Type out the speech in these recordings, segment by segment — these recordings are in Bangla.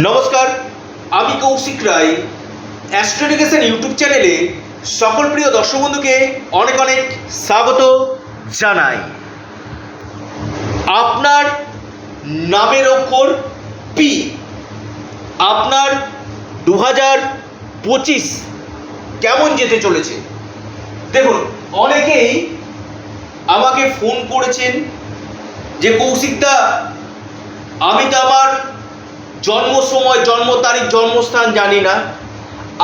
নমস্কার, আমি কৌশিক রায়। অ্যাস্ট্রোডিকেশন ইউটিউব চ্যানেলে সকল প্রিয় দর্শক বন্ধুকে অনেক অনেক স্বাগত জানাই। আপনার নামের অক্ষর পি আপনার দু হাজার পঁচিশ কেমন যেতে চলেছে? দেখুন, অনেকেই আমাকে ফোন করেছেন যে কৌশিকদা আমি তো আমার জন্ম সময় জন্ম তারিখ জন্মস্থান জানি না।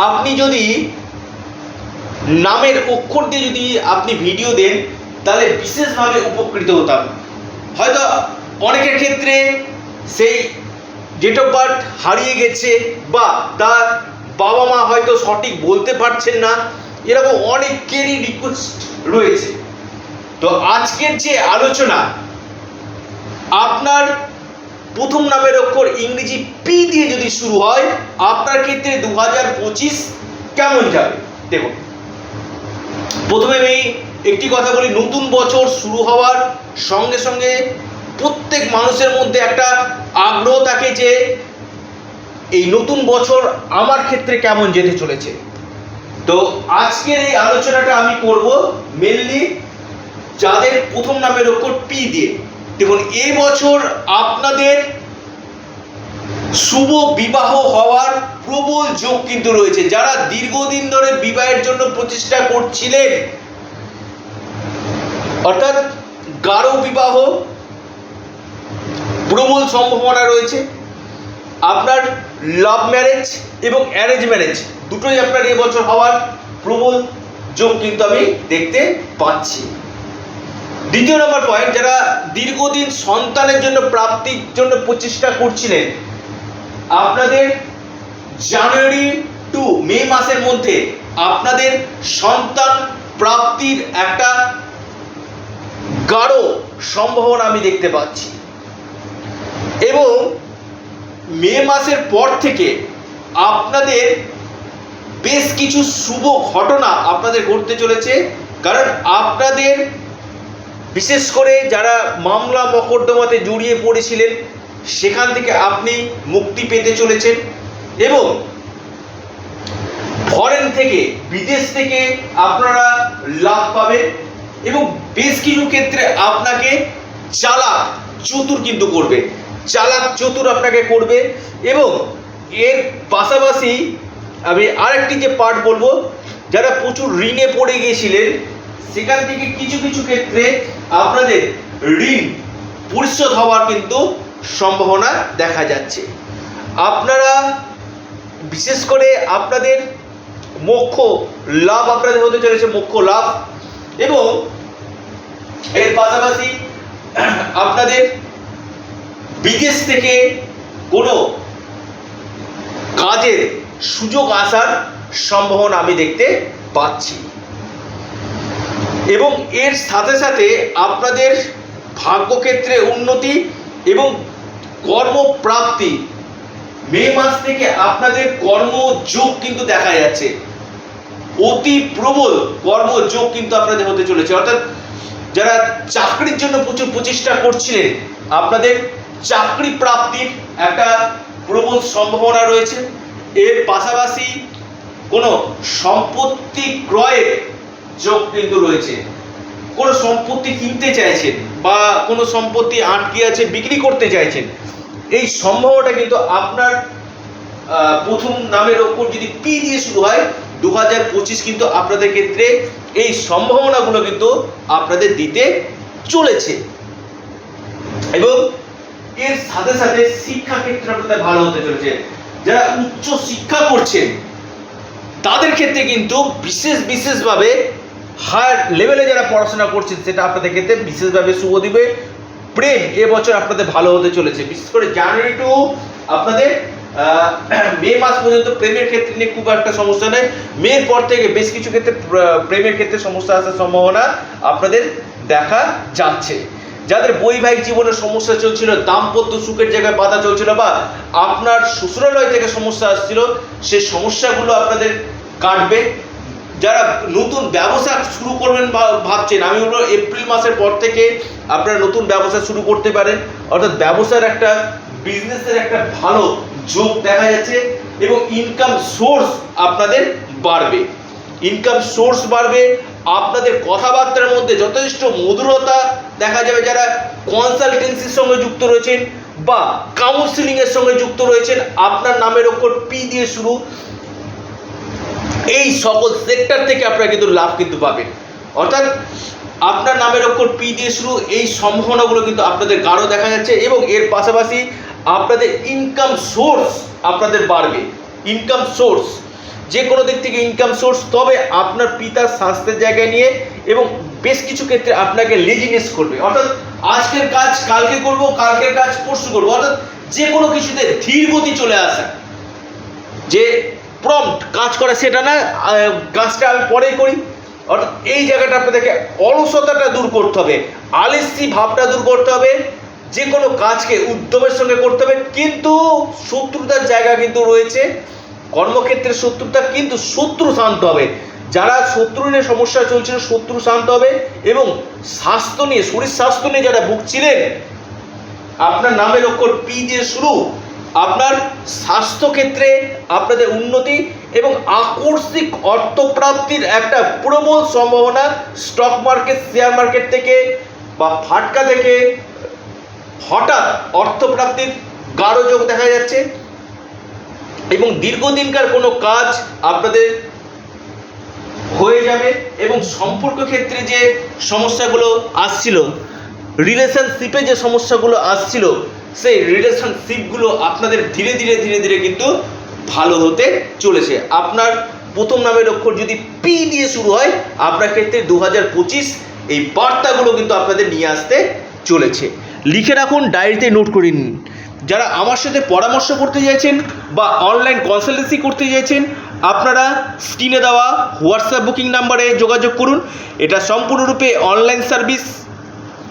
আপনি যদি নামের অক্ষর দিয়ে যদি আপনি ভিডিও দেন, তাহলে বিশেষভাবে উপকৃত হতাম। হয়তো অনেকের ক্ষেত্রে সেই ডেট অফ বার্থ হারিয়ে গেছে বা তার বাবা মা হয়তো সঠিক বলতে পারছেন না, এরকম অনেকেরই রিকোয়েস্ট রয়েছে। তো আজকের যে আলোচনা, আপনার প্রথম নামের অক্ষর ইংরেজি পি দিয়ে যদি শুরু হয়, আপনার ক্ষেত্রে দু হাজার পঁচিশ কেমন যাবে? দেখুন। প্রথমে আমি একটি কথা বলি, নতুন বছর শুরু হওয়ার সঙ্গে সঙ্গে প্রত্যেক মানুষের মধ্যে একটা আগ্রহ থাকে যে এই নতুন বছর আমার ক্ষেত্রে কেমন যেতে চলেছে। তো আজকের এই আলোচনাটা আমি করব মেনলি যাদের প্রথম নামের অক্ষর পি দিয়ে। দেখুন এই বছর আপনাদের শুভ বিবাহ হওয়ার প্রবল যোগ কিন্তু রয়েছে। যারা দীর্ঘদিন ধরে বিবাহের জন্য প্রচেষ্টা করছিলেন, অর্থাৎ গাঢ় বিবাহ, প্রবল সম্ভাবনা রয়েছে। আপনার লাভ ম্যারেজ এবং অ্যারেঞ্জ ম্যারেজ দুটোই আপনার এবছর হওয়ার প্রবল যোগ কিন্তু আমি দেখতে পাচ্ছি। দ্বিতীয় নম্বর পয়েন্ট যারা দীর্ঘদিন সন্তানের জন্য প্রাপ্তির জন্য প্রচেষ্টা করছিলেন, আপনাদের জানুয়ারি টু মে মাসের মধ্যে আপনাদের সন্তান প্রাপ্তির একটা গাঢ় সম্ভাবনা আমি দেখতে পাচ্ছি। এবং মে মাসের পর থেকে আপনাদের বেশ কিছু শুভ ঘটনা আপনাদের ঘটতে চলেছে, কারণ আপনাদের বিশেষ করে যারা মামলা মকদ্দমাতে জড়িয়ে পড়েছিলেন, সেখান থেকে আপনি মুক্তি পেতে চলেছেন এবং ফরেন থেকে, বিদেশ থেকে আপনারা লাভ পাবেন এবং বেশ কিছু ক্ষেত্রে আপনাকে চালাক চতুর কিন্তু করবে। চালাক চতুর আপনাকে করবে এবং এর পাশাপাশি আমি আরেকটি যে পার্ট বলব, যারা প্রচুর ঋণে পড়ে গিয়েছিলেন সেখান থেকে কিছু কিছু ক্ষেত্রে আপনাদের ঋণ পরিশোধ হওয়ার কিন্তু সম্ভাবনা দেখা যাচ্ছে। আপনারা, বিশেষ করে আপনাদের মোক্ষ লাভ আপনাদের হতে চলেছে, মোক্ষ লাভ। এবং এর পাশাপাশি আপনাদের বিদেশ থেকে কোনো কাজের সুযোগ আসার সম্ভাবনা আমি দেখতে পাচ্ছি। এবং এর সাথে সাথে আপনাদের ভাগ্যক্ষেত্রে উন্নতি এবং কর্মপ্রাপ্তি। মে মাস থেকে আপনাদের কর্মযোগ কিন্তু দেখা যাচ্ছে। অতি প্রবল কর্মযোগ কিন্তু আপনাদের হতে চলেছে। অর্থাৎ যারা চাকরির জন্য প্রচুর প্রচেষ্টা করছিলেন, আপনাদের চাকরি প্রাপ্তির একটা প্রবল সম্ভাবনা রয়েছে। এর পাশাপাশি কোনো সম্পত্তি ক্রয়ের যোগ কিন্তু রয়েছে। কোনো সম্পত্তি কিনতে চাইছেন বা কোনো সম্পত্তি আটকে আছে, বিক্রি করতে চাইছেন, এই সম্ভাবনাটা কিন্তু আপনার প্রথম নামের ওপর যদি পি দিয়ে শুরু হয় দু হাজার পঁচিশ কিন্তু আপনাদের ক্ষেত্রে এই সম্ভাবনাগুলো কিন্তু আপনাদের দিতে চলেছে। এবং এর সাথে সাথে শিক্ষা ক্ষেত্রে আপনাদের ভালো হতে চলেছে। যারা উচ্চ শিক্ষা করছেন, তাদের ক্ষেত্রে কিন্তু বিশেষ বিশেষভাবে হায়ার লেভেলে যারা পড়াশোনা করছেন, সেটা আপনাদের ক্ষেত্রে বিশেষভাবে শুভ দিবে। প্রেম এবছর আপনাদের ভালো হতে চলেছে। বিশেষ করে জানুয়ারি টু আপনাদের মে মাস পর্যন্ত প্রেমের ক্ষেত্রে নিয়ে খুব একটা সমস্যা নেই। মের পর থেকে বেশ কিছু ক্ষেত্রে প্রেমের ক্ষেত্রে সমস্যা আসার সম্ভাবনা আপনাদের দেখা যাচ্ছে। যাদের বৈবাহিক জীবনের সমস্যা চলছিল, দাম্পত্য সুখের জায়গায় বাধা চলছিল বা আপনার শ্বশুরালয় থেকে সমস্যা আসছিল সেই সমস্যাগুলো আপনাদের কাটবে। যারা নতুন ব্যবসা শুরু করবেন ভাবছেন, আমি বলব এপ্রিল মাসের পর থেকে আপনারা নতুন ব্যবসা শুরু করতে পারেন। অর্থাৎ ব্যবসার একটা বিজনেসের একটা ভালো যোগ দেখা যাচ্ছে এবং ইনকাম সোর্স আপনাদের বাড়বে। ইনকাম সোর্স বাড়বে, আপনাদের কথাবার্তার মধ্যে যথেষ্ট মধুরতা দেখা যাবে। যারা কনসালটেন্সির সঙ্গে যুক্ত রয়েছেন বা কাউন্সিলিং এর সঙ্গে যুক্ত রয়েছেন, আপনার নামের ওপর পি দিয়ে শুরু। এই সকল সেক্টর থেকে আপনারা কিন্তু লাভ কিন্তু পাবেন। অর্থাৎ আপনার নামের ওপর পি দিয়ে শুরু, এই সম্ভাবনাগুলো কিন্তু আপনাদের গাঢ় দেখা যাচ্ছে এবং এর পাশাপাশি আপনাদের ইনকাম সোর্স আপনাদের বাড়বে। ইনকাম সোর্স যে কোনো দিক থেকে ইনকাম সোর্স তবে আপনার পিতার স্বাস্থ্যের জায়গায় নিয়ে এবং বেশ কিছু ক্ষেত্রে আপনাকে লেজিনেস করবে। অর্থাৎ আজকের কাজ কালকে করব, কালকের কাজ পরশু করব। অর্থাৎ যে কোনো কিছুতে ধীর গতি চলে আসা। যে প্রম্পট কাজ করা সেটা না কাজটা আমি পরেই করি। অর্থাৎ এই জায়গাটা আপনাদেরকে অলসতাটা দূর করতে হবে আলিসি ভাবটা দূর করতে হবে, যে কোনো কাজকে উদ্যমের সঙ্গে করতে হবে, কিন্তু শত্রুতার জায়গা কিন্তু রয়েছে। কর্মক্ষেত্রে শত্রুতা, কিন্তু শত্রু শান্ত হবে। যারা শত্রু নিয়ে সমস্যা চলছিল, শত্রু শান্ত হবে এবং স্বাস্থ্য নিয়ে, শরীর স্বাস্থ্য নিয়ে যারা ভুগছিলেন, আপনার নামের অক্ষর পি দিয়ে শুরু আপনার স্বাস্থ্যক্ষেত্রে, আপনাদের উন্নতি এবং আকস্মিক অর্থপ্রাপ্তির একটা প্রবল সম্ভাবনা স্টক মার্কেট শেয়ার মার্কেট থেকে বা ফাটকা থেকে হঠাৎ অর্থপ্রাপ্তির গাঢ় যোগ দেখা যাচ্ছে এবং দীর্ঘদিনকার কোনো কাজ আপনাদের হয়ে যাবে এবং সম্পর্ক ক্ষেত্রে যে সমস্যাগুলো আসছিল রিলেশনশিপে যে সমস্যাগুলো আসছিল সেই রিলেশনশিপগুলো আপনাদের ধীরে ধীরে ধীরে ধীরে কিন্তু ভালো হতে চলেছে। আপনার প্রথম নামের অক্ষর যদি পি দিয়ে শুরু হয়, আপনার ক্ষেত্রে দু হাজার পঁচিশ এই বার্তাগুলো কিন্তু আপনাদের নিয়ে আসতে চলেছে। লিখে রাখুন ডায়েরিতে নোট করে নিন। যারা আমার সাথে পরামর্শ করতে চাইছেন বা অনলাইন কনসালটেন্সি করতে চাইছেন, আপনারা স্ক্রিনে দেওয়া হোয়াটসঅ্যাপ বুকিং নাম্বারে যোগাযোগ করুন। এটা সম্পূর্ণরূপে অনলাইন সার্ভিস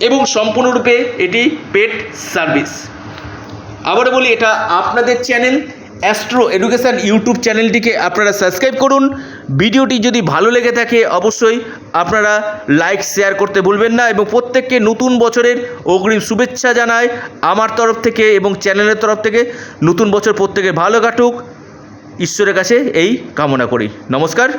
এবং সম্পূর্ণরূপে এটি পেড সার্ভিস আবারও বলি, এটা আপনাদের চ্যানেল অ্যাস্ট্রো এডুকেশান ইউটিউব চ্যানেলটিকে আপনারা সাবস্ক্রাইব করুন। ভিডিওটি যদি ভালো লেগে থাকে, অবশ্যই আপনারা লাইক শেয়ার করতে ভুলবেন না এবং প্রত্যেককে নতুন বছরের অগ্রিম শুভেচ্ছা জানায় আমার তরফ থেকে এবং চ্যানেলের তরফ থেকে। নতুন বছর প্রত্যেকের ভালো কাটুক। ঈশ্বরের কাছে এই কামনা করি। নমস্কার।